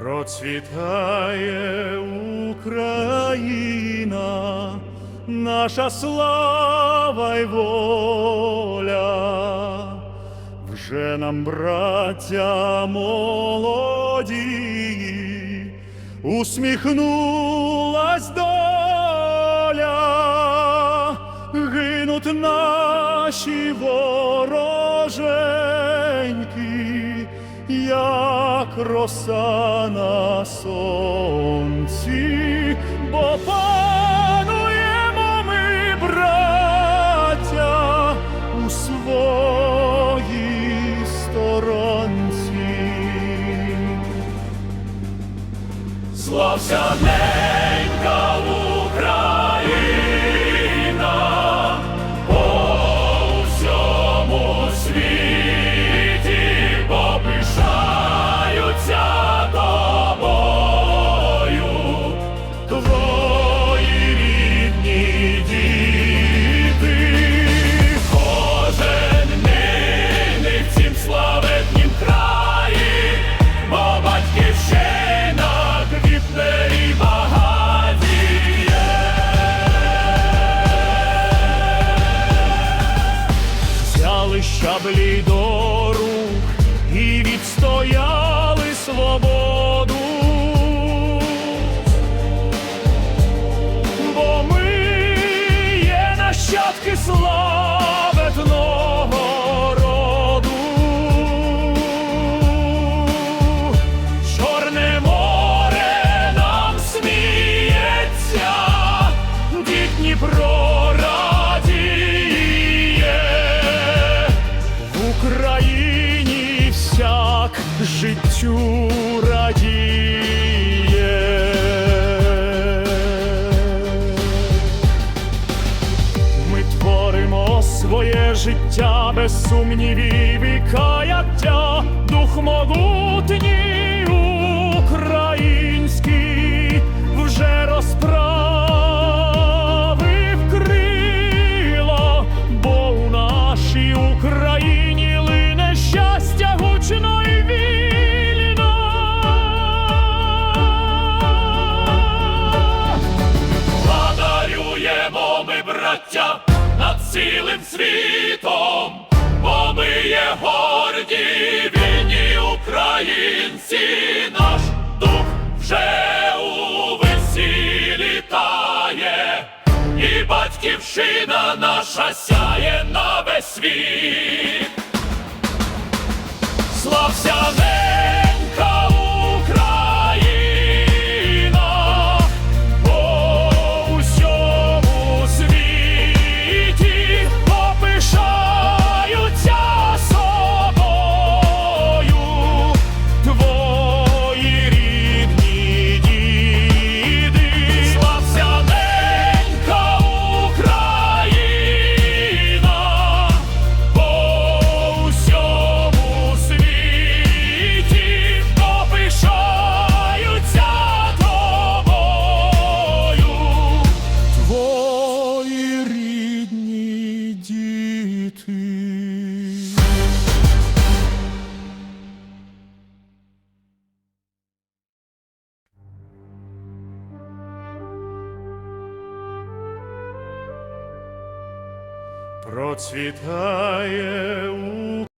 Процвітає Україна, наша слава й воля, вже нам, браття молоді, усміхнулась доля, гинуть наші вороженьки, як роса на сонці, бо пануємо ми, браття, у своїй сторонці. Слався ненька Україна Щаблі до рук і відстояли свободу. Україні всяк життю радіє. Ми творимо своє життя без сумнівів і каяття, дух могутній ми, над цілим світом, бо ми є горді, вільні українці, наш дух вже у весі літає, і батьківщина наша сяє на весь світ. Слався процвітає у